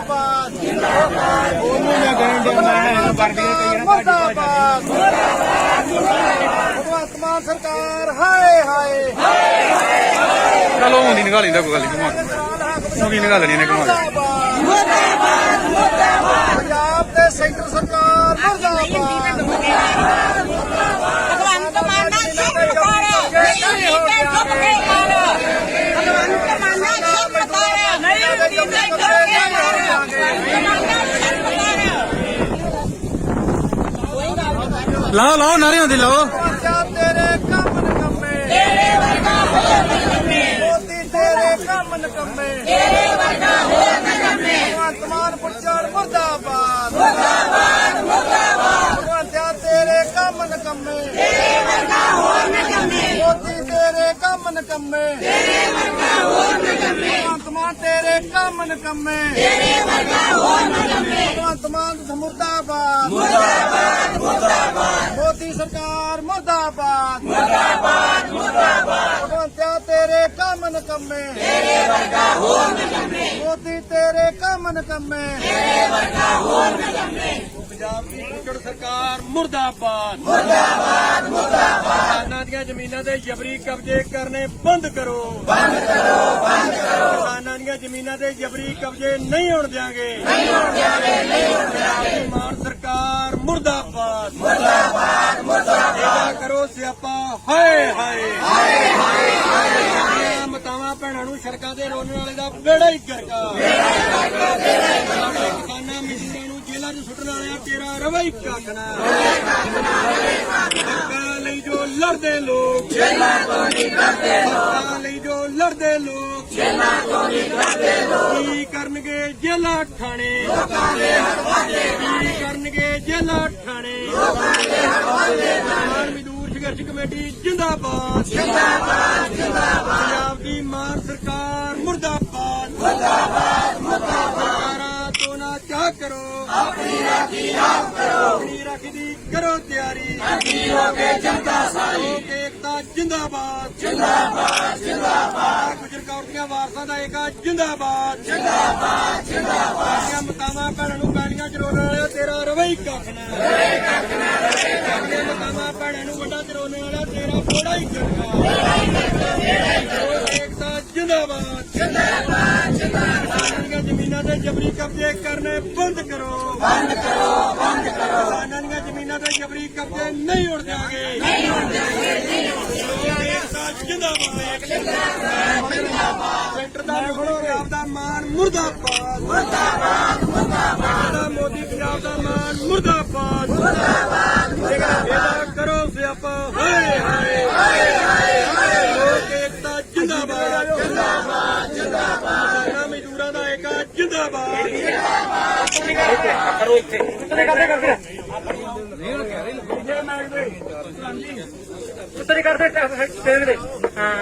ਮੁਰਦਾਬਾਦ। ਉਹਨੂੰ ਮੈਂ ਕਹਿਣ ਡਿਆ ਮੈਂ ਵਰਦੀ ਕਈ ਨਾ ਮੁਰਦਾਬਾਦ। ਭਗਵੰਤ ਮਾਨ ਸਰਕਾਰ ਹਾਏ ਹਾਏ। ਚਲੋ ਹੁੰਦੀ ਨਿਕਾਲ ਲੈਂਦਾ ਕੋਈ ਗੱਲ ਨਹੀਂ ਘੁਮਾ। ਉਹਦੀ ਨਿਕਾਲ ਲੈਣੀ ਨੇ ਘੁਮਾ। ਮੁਰਦਾਬਾਦ ਮੁਰਦਾਬਾਦ ਪੰਜਾਬ ਤੇ ਸੈਂਟਰ ਸਰਕਾਰ ਮੁਰਦਾਬਾਦ ਭਗਵੰਤ ਮਾਨ ਦਾ ਸ਼ੁਭ ਕਰ ਨਹੀਂ ਹੁੰਦੀ ਤੇ ਚੁੱਪ ਕੇ ਕਰ ਭਗਵੰਤ ਮਾਨ ਦਾ ਸ਼ੁਭ ਕਰ ਨਹੀਂ ਹੁੰਦੀ ਤੇ ਚੁੱਪ ਕੇ ਕਰ ਭਗਵੰਤ ਦਾ ਸ਼ੁਭ ਕਰ ਲਾਓ ਲਾਓ ਨਾਰੇ ਹੁੰਦੇ ਲਾਓ। ਤੇਰੇ ਕੰਮ ਨਕੰਮੇ। ਤੇਰੇ ਵਰਗਾ ਹੋਰ ਨਕੰਮੇ ਮੋਦੀ ਤੇਰੇ ਕੰਮ ਨਕੰਮੇ। ਤੇਰੇ ਵਰਗਾ ਹੋਰ ਨਕੰਮੇ ਭਗਵੰਤ ਮਾਨ ਪੁੱਛੜ ਮੁਰਦਾਬਾਦ। ਮੁਰਦਾਬਾਦ ਮੁਰਦਾਬਾਦ। ਭਗਵੰਤ ਤੇਰੇ ਕੰਮ ਨਕੰਮੇ। ਤੇਰੇ ਵਰਗਾ ਹੋਰ ਨਕੰਮੇ ਮੋਦੀ ਤੇਰੇ ਕੰਮ ਨਕੰਮੇ। ਤੇਰੇ ਵਰਗਾ ਹੋਰ ਨਕੰਮੇ ਭਗਵੰਤ ਮਾਨ ਤੇਰੇ ਕੰਮ ਨਕੰਮੇ। ਤੇਰੇ ਵਰਗਾ ਹੋਰ ਨਕੰਮੇ ਭਗਵੰਤ ਮਾਨ ਮੁਰਦਾਬਾਦ। ਮੋਦੀ ਸਰਕਾਰ ਮੁਰਦਾਬਾਦ ਮੁਰਦਾਬਾਦ। ਮੁਰਦਾਬਾਦ ਭਗਵੰਤਿਆ ਤੇਰੇ ਕੰਮ ਨਕੰਮੇ। ਤੇਰੇ ਵਰਗਾ ਹੋਰ ਨਕੰਮੇ। ਮੋਦੀ ਤੇਰੇ ਕੰਮ ਨਕੰਮੇ। ਤੇਰੇ ਵਰਗਾ ਹੋਰ ਨਕੰਮੇ। ਪੰਜਾਬ ਦੀ ਕੁੱਟੜ ਸਰਕਾਰ ਮੁਰਦਾਬਾਦ। ਮੁਰਦਾਬਾਦ ਮੁਰਦਾਬਾਦ। ਕਿਸਾਨਾਂ ਦੀਆਂ ਜ਼ਮੀਨਾਂ ਤੇ ਜਬਰੀ ਕਬਜ਼ੇ ਕਰਨੇ ਬੰਦ ਕਰੋ। ਬੰਦ ਕਰੋ ਬੰਦ ਕਰੋ। ਕਿਸਾਨਾਂ ਦੀਆਂ ਜ਼ਮੀਨਾਂ ਤੇ ਜਬਰੀ ਕਬਜ਼ੇ ਨਹੀਂ ਹੋਣ ਦਿਆਂਗੇ। ਨਹੀਂ ਹੋਣ ਦਿਆਂਗੇ ਨਹੀਂ ਹੋਣ ਦਿਆਂਗੇ। ਮਾਨ ਸਰਕਾਰ ਮੁਰਦਾਬਾਦ। ਇਹਦਾ ਕਰੋ ਸਿਆਪਾ। ਹਾਏ ਹਾਏ ਹਾਏ ਹਾਏ ਮਤਾਵਾਂ ਭੈਣਾਂ ਨੂੰ ਸੜਕਾਂ ਤੇ ਰੋਣ ਵਾਲੇ ਦਾ ਬੇੜਾ ਹੀ ਕਰਕਾ ਬੇੜਾ ਹੀ ਕਰਕਾ ਬੇੜਾ ਹੀ ਕਰਕਾ ਕਿਸਾਨਾਂ ਮਜ਼ਦੂਰਾਂ ਨੂੰ ਜੇਲ੍ਹਾਂ 'ਚ ਸੁੱਟਣ ਵਾਲਿਆ ਤੇਰਾ ਰਵਾ ਹੀ ਕੱਖਣਾ ਹੱਕਾਂ ਲਈ ਜੋ ਲੜਦੇ ਲੋਕ। ਜੇਲ੍ਹਾਂ ਤੋਂ ਨਹੀਂ ਡਰਦੇ ਲੋਕ। ਹੱਕਾਂ ਲਈ ਜੋ ਲੜਦੇ ਲੋਕ। ਜੇਲ੍ਹਾਂ ਤੋਂ ਨਹੀਂ ਡਰਦੇ ਲੋਕ। ਕੀ ਕਰਨਗੇ ਜੇਲ੍ਹਾਂ ਠਾਣੇ ਲੋਕਾਂ ਦੇ ਹਵਾਲੇ ਕੀ ਕਰਨਗੇ ਜੇਲ੍ਹਾਂ ਠਾਣੇ ਕਿਸਾਨ ਮਜ਼ਦੂਰ ਸੰਘਰਸ਼ ਕਮੇਟੀ ਜਿੰਦਾਬਾਦ। ਜਿੰਦਾਬਾਦ ਜਿੰਦਾਬਾਦ। ਪੰਜਾਬ ਦੀ ਮਾਨ ਸਰਕਾਰ ਮੁਰਦਾਬਾਦ। ਮੁਰਦਾਬਾਦ ਮੁਰਦਾਬਾਦ। ਤੋਂ ਨਾ ਚਾਹ ਕਰੋ। ਆਪਣੀ ਰਾਖੀ ਆਪ ਕਰੋ। ਆਪਣੀ ਰਾਖੀ ਦੀ ਕਰੋ ਤਿਆਰੀ। ਅੱਗੀ ਹੋ ਕੇ ਜਨਤਾ ਸਾਰੀ। ਏਕਤਾ ਜਿੰਦਾਬਾਦ। ਜਿੰਦਾਬਾਦ ਜਿੰਦਾਬਾਦ। ਗੁਜਰ ਕੌਰ ਦੀਆਂ ਵਾਰਸਾਂ ਦਾ ਏਕਾ ਜਿੰਦਾਬਾਦ। ਜਿੰਦਾਬਾਦ ਜਿੰਦਾਬਾਦ। ਮਤਾਵਾਂ ਭੈਣਾਂ ਨੂੰ ਗਾਲੀਆਂ ਚਰੋਣ ਵਾਲਿਆ ਤੇਰਾ ਰਵਈ ਕੱਖ ਨਾ। ਆਪਣੇ ਮਕਾਮਾਂ ਭੈਣਾਂ ਨੂੰ ਵੱਡਾ ਚਰੋਨੇ ਵਾਲਾ ਤੇਰਾ ਬੋੜਾ ਹੀ ਕਰਨਾ ਏਕਤਾ ਜਿੰਦਾਬਾਦ ਜਿੰਦਾਬਾਦ ਜਿੰਦਾਬਾਦ ਜ਼ਮੀਨਾਂ ਤੇ ਜਬਰੀ ਕਬਜ਼ੇ ਕਰਨੇ ਬੰਦ ਕਰੋ ਬੰਦ ਕਰੋ ਬੰਦ ਕਰੋ ਕਿਸਾਨਾਂ ਦੀਆਂ ਜ਼ਮੀਨਾਂ ਤੇ ਜਬਰੀ ਕਬਜ਼ੇ ਨਹੀਂ ਉੜ ਦਿਆਂਗੇ ਨਹੀਂ ਉੜ ਦਿਆਂਗੇ ਨਹੀਂ ਉੜ ਦਿਆਂਗੇ ਏਕਤਾ ਜਿੰਦਾਬਾਦ ਜਿੰਦਾਬਾਦ ਸੈਂਟਰ ਦਾ ਲਿਖਣੋ ਪੰਜਾਬ ਦਾ ਮਾਨ ਮੁਰਦਾਬਾਦ ਮੁਰਦਾਬਾਦ ਮੁਰਦਾਬਾਦ ਮੋਦੀ ਪੰਜਾਬ ਦਾ ਮਾਨ ਮੁਰਦਾਬਾਦ ਇਹਦਾ ਕਰੋ ਸਿਆਪਾ ਹਾਏ ਹਾਏ ਹਾਏ ਹਾਏ ਲੋਕ ਏਕਤਾ ਜਿੰਦਾਬਾਦ ਜਿੰਦਾਬਾਦ ਜਿੰਦਾਬਾਦ ਕਿਸਾਨਾਂ ਮਜ਼ਦੂਰਾਂ ਦਾ ਏਕਾ ਜਿੰਦਾਬਾਦ ਉੱਤਰੀ ਕਰਦੇ ਟੇਨ ਦੇ। ਹਾਂ।